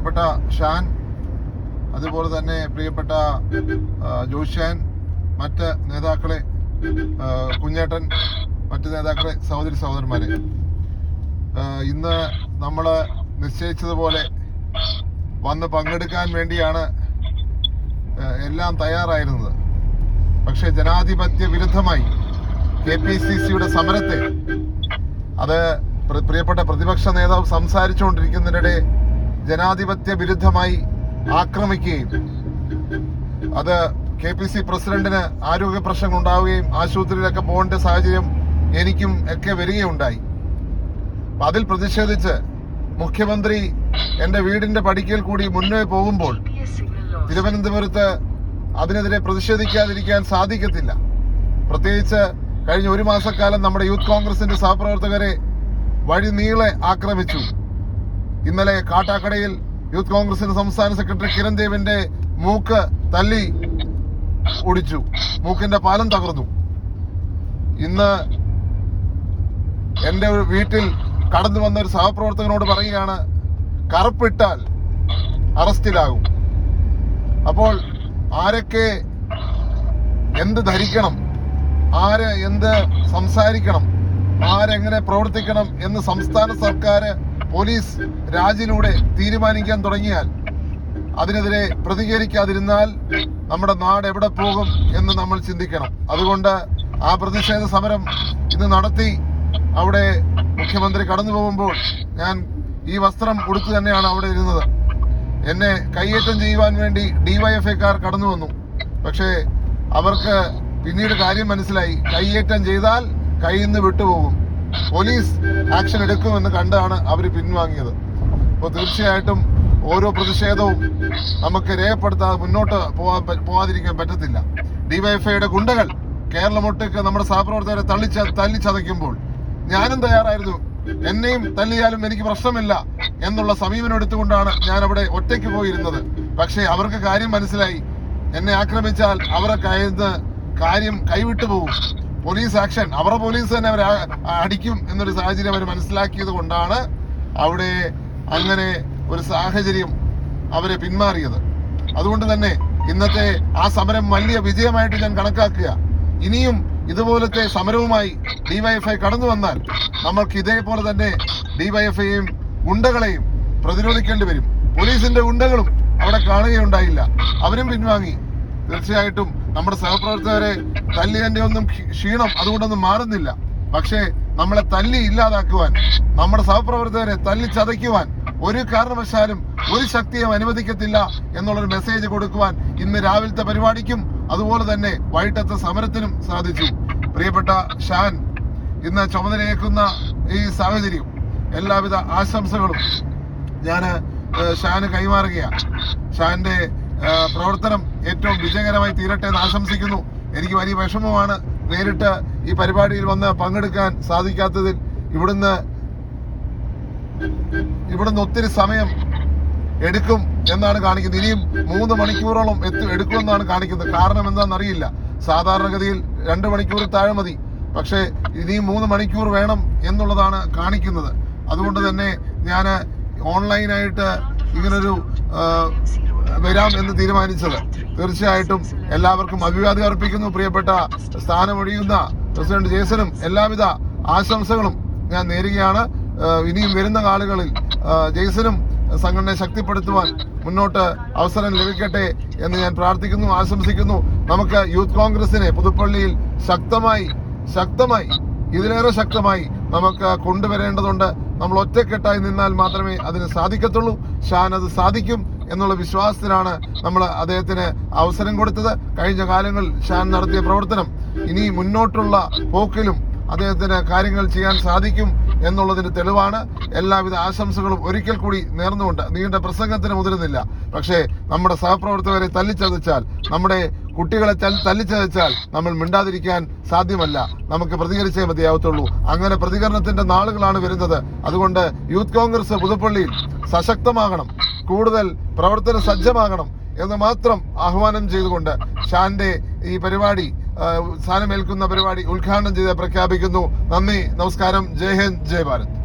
പ്രിയപ്പെട്ട ഷാൻ അതുപോലെ തന്നെ പ്രിയപ്പെട്ട ജോഷാൻ മറ്റ് നേതാക്കളെ കുഞ്ഞേട്ടൻ മറ്റ് നേതാക്കളെ സഹോദരി സഹോദരന്മാരെ. ഇന്ന് നമ്മൾ നിശ്ചയിച്ചതുപോലെ വന്ന് പങ്കെടുക്കാൻ വേണ്ടിയാണ് എല്ലാം തയ്യാറായിരുന്നത്. പക്ഷേ ജനാധിപത്യ വിരുദ്ധമായി കെ പി സി സിയുടെ സമരത്തെ അത് പ്രിയപ്പെട്ട പ്രതിപക്ഷ നേതാവ് സംസാരിച്ചുകൊണ്ടിരിക്കുന്നതിനിടെ ജനാധിപത്യ വിരുദ്ധമായി ആക്രമിക്കുകയും അത് കെ പി സി പ്രസിഡന്റിന് ആരോഗ്യ പ്രശ്നങ്ങൾ ഉണ്ടാവുകയും ആശുപത്രിയിലൊക്കെ പോകേണ്ട സാഹചര്യം എനിക്കും ഒക്കെ വരികയുണ്ടായി. അതിൽ പ്രതിഷേധിച്ച് മുഖ്യമന്ത്രി എന്റെ വീടിന്റെ പടിക്കൽ കൂടി മുന്നേ പോകുമ്പോൾ തിരുവനന്തപുരത്ത് അതിനെതിരെ പ്രതിഷേധിക്കാതിരിക്കാൻ സാധിക്കത്തില്ല. പ്രത്യേകിച്ച് കഴിഞ്ഞ ഒരു മാസക്കാലം നമ്മുടെ യൂത്ത് കോൺഗ്രസിന്റെ സഹപ്രവർത്തകരെ വഴി നീളെ ആക്രമിച്ചു. ഇന്നലെ കാട്ടാക്കടയിൽ യൂത്ത് കോൺഗ്രസിന്റെ സംസ്ഥാന സെക്രട്ടറി കിരൺ ദേവിന്റെ മൂക്ക് തല്ലി ഒടിച്ചു. മൂക്കിന്റെ പാലം തകർന്നു. ഇന്ന് എന്റെ ഒരു വീട്ടിൽ കടന്നു വന്ന ഒരു സഹപ്രവർത്തകനോട് പറയുകയാണ് കറുപ്പിട്ടാൽ അറസ്റ്റിലാകും. അപ്പോൾ ആരൊക്കെ എന്ത് ധരിക്കണം ആര് എന്ത് സംസാരിക്കണം ആരെങ്ങനെ പ്രവർത്തിക്കണം എന്ന് സംസ്ഥാന സർക്കാർ പോലീസ് രാജിലൂടെ തീരുമാനിക്കാൻ തുടങ്ങിയാൽ അതിനെതിരെ പ്രതികരിക്കാതിരുന്നാൽ നമ്മുടെ നാട് എവിടെ പോകും എന്ന് നമ്മൾ ചിന്തിക്കണം. അതുകൊണ്ട് ആ പ്രതിഷേധ സമരം ഇന്ന് നടത്തി അവിടെ മുഖ്യമന്ത്രി കടന്നു പോകുമ്പോൾ ഞാൻ ഈ വസ്ത്രം ഉടുത്തു തന്നെയാണ് അവിടെ ഇരുന്നത്. എന്നെ കയ്യേറ്റം ചെയ്യുവാൻ വേണ്ടി ഡിവൈഎഫ്ഐക്കാർ കടന്നു വന്നു. പക്ഷേ അവർക്ക് പിന്നീട് കാര്യം മനസ്സിലായി. കയ്യേറ്റം ചെയ്താൽ കയ്യിൽ നിന്ന് വിട്ടുപോകും. പോലീസ് ആക്ഷൻ എടുക്കുമെന്ന് കണ്ടാണ് അവർ പിൻവാങ്ങിയത്. അപ്പോൾ തീർച്ചയായിട്ടും ഓരോ പ്രതിഷേധവും നമുക്ക് രേഖപ്പെടുത്താതെ മുന്നോട്ട് പോകാൻ പോവാതിരിക്കാൻ പറ്റത്തില്ല. ഡിവൈഎഫ്ഐയുടെ ഗുണ്ടകൾ കേരളമൊട്ടേക്ക് നമ്മുടെ സഹപ്രവർത്തകരെ തള്ളിച്ച തല്ലിച്ചതയ്ക്കുമ്പോൾ ഞാനും തയ്യാറായിരുന്നു. എന്നെയും തല്ലിയാലും എനിക്ക് പ്രശ്നമില്ല എന്നുള്ള സമീപനം എടുത്തുകൊണ്ടാണ് ഞാൻ അവിടെ ഒറ്റയ്ക്ക് പോയിരുന്നത്. പക്ഷേ അവർക്ക് കാര്യം മനസ്സിലായി. എന്നെ ആക്രമിച്ചാൽ അവരെ കാര്യം കൈവിട്ടു പോകും. Police action. അവരുടെ പോലീസ് തന്നെ അവരെ അടിക്കും എന്നൊരു സാഹചര്യം അവർ മനസ്സിലാക്കിയത് കൊണ്ടാണ് അവിടെ അങ്ങനെ ഒരു സാഹചര്യം അവരെ പിന്മാറിയത്. അതുകൊണ്ട് തന്നെ ഇന്നത്തെ ആ സമരം വലിയ വിജയമായിട്ട് ഞാൻ കണക്കാക്കുക. ഇനിയും ഇതുപോലത്തെ സമരവുമായി ഡിവൈഎഫ്ഐ കടന്നു വന്നാൽ നമ്മൾക്ക് ഇതേപോലെ തന്നെ ഡിവൈഎഫ്ഐയും ഗുണ്ടകളെയും പ്രതിരോധിക്കേണ്ടി വരും. പോലീസിന്റെ ഗുണ്ടകളും അവിടെ കാണുകയുണ്ടായില്ല. അവരും പിൻവാങ്ങി. തീർച്ചയായിട്ടും നമ്മുടെ സഹപ്രവർത്തകരെ തല്ലിയതിന്റെ ഒന്നും ക്ഷീ- ക്ഷീണം അതുകൊണ്ടൊന്നും മാറുന്നില്ല. പക്ഷേ നമ്മളെ തല്ലി ഇല്ലാതാക്കുവാൻ നമ്മുടെ സഹപ്രവർത്തകരെ തല്ലി ചതയ്ക്കുവാൻ ഒരു കാരണവശാലും ഒരു ശക്തിയും അനുവദിക്കത്തില്ല എന്നുള്ളൊരു മെസ്സേജ് കൊടുക്കുവാൻ ഇന്ന് രാവിലത്തെ പരിപാടിക്കും അതുപോലെ തന്നെ വൈകിട്ടത്തെ സമരത്തിനും സാധിച്ചു. പ്രിയപ്പെട്ട ഷാൻ ഇന്ന് ചുമതലയേക്കുന്ന ഈ സാഹചര്യം എല്ലാവിധ ആശംസകളും ഞാൻ ഷാന് കൈമാറുകയാണ്. ഷാന്റെ പ്രവർത്തനം ഏറ്റവും വിജയകരമായി തീരട്ടെ എന്ന് ആശംസിക്കുന്നു. എനിക്ക് വലിയ വിഷമമാണ് നേരിട്ട് ഈ പരിപാടിയിൽ വന്ന് പങ്കെടുക്കാൻ സാധിക്കാത്തതിൽ. ഇവിടുന്ന് ഇവിടുന്ന് ഒത്തിരി സമയം എടുക്കും എന്നാണ് കാണിക്കുന്നത്. ഇനിയും മൂന്ന് മണിക്കൂറോളം എത്തു എടുക്കുമെന്നാണ് കാണിക്കുന്നത്. കാരണം എന്താണെന്നറിയില്ല. സാധാരണഗതിയിൽ രണ്ട് മണിക്കൂർ താഴെ മതി. പക്ഷേ ഇനിയും മൂന്ന് മണിക്കൂർ വേണം എന്നുള്ളതാണ് കാണിക്കുന്നത്. അതുകൊണ്ട് തന്നെ ഞാൻ ഓൺലൈനായിട്ട് ഇങ്ങനൊരു വരാം എന്ന് തീരുമാനിച്ചത്. തീർച്ചയായിട്ടും എല്ലാവർക്കും അഭിവാദ്യം അർപ്പിക്കുന്നു. പ്രിയപ്പെട്ട സ്ഥാനമൊഴിയുന്ന പ്രസിഡന്റ് ജേസനും എല്ലാവിധ ആശംസകളും ഞാൻ നേരുകയാണ്. ഇനിയും വരുന്ന നാളുകളിൽ ജേസനും സംഘടനയെ ശക്തിപ്പെടുത്തുവാൻ മുന്നോട്ട് അവസരം ലഭിക്കട്ടെ എന്ന് ഞാൻ പ്രാർത്ഥിക്കുന്നു ആശംസിക്കുന്നു. നമുക്ക് യൂത്ത് കോൺഗ്രസിനെ പുതുപ്പള്ളിയിൽ ശക്തമായി ശക്തമായി ഇതിലേറെ ശക്തമായി നമുക്ക് കൊണ്ടുവരേണ്ടതുണ്ട്. നമ്മൾ ഒറ്റക്കെട്ടായി നിന്നാൽ മാത്രമേ അതിന് സാധിക്കത്തുള്ളൂ. ഷാൻ അത് സാധിക്കും. എന്നുള്ള വിശ്വാസത്തിലാണ് നമ്മൾ അദ്ദേഹത്തിന് അവസരം കൊടുത്തത്. കഴിഞ്ഞ കാലങ്ങളിൽ ഷാൻ നടത്തിയ പ്രവർത്തനം. ഇനി മുന്നോട്ടുള്ള പോക്കിലും അദ്ദേഹത്തിന് കാര്യങ്ങൾ ചെയ്യാൻ സാധിക്കും എന്നുള്ളതിന് തെളിവാണ്. എല്ലാവിധ ആശംസകളും ഒരിക്കൽ കൂടി നേർന്നുകൊണ്ട് നീണ്ട പ്രസംഗത്തിന് മുതിരുന്നില്ല. പക്ഷേ നമ്മുടെ സഹപ്രവർത്തകരെ തല്ലിച്ചതച്ചാൽ നമ്മുടെ കുട്ടികളെ തല്ലിച്ചതച്ചാൽ നമ്മൾ മിണ്ടാതിരിക്കാൻ സാധ്യമല്ല. നമുക്ക് പ്രതികരിച്ചേ മതിയാവത്തുള്ളൂ. അങ്ങനെ പ്രതികരണത്തിന്റെ നാളുകളാണ് വരുന്നത്. അതുകൊണ്ട് യൂത്ത് കോൺഗ്രസ് പുതുപ്പള്ളിയിൽ സശക്തമാകണം കൂടുതൽ പ്രവർത്തന സജ്ജമാകണം എന്ന് മാത്രം ആഹ്വാനം ചെയ്തുകൊണ്ട് ഷാന്റെ ഈ പരിപാടി സ്ഥാനമേൽക്കുന്ന പരിപാടി ഉദ്ഘാടനം ചെയ്ത് പ്രഖ്യാപിക്കുന്നു. നന്ദി നമസ്കാരം. ജയ് ഹിന്ദ് ജയ് ഭാരത്.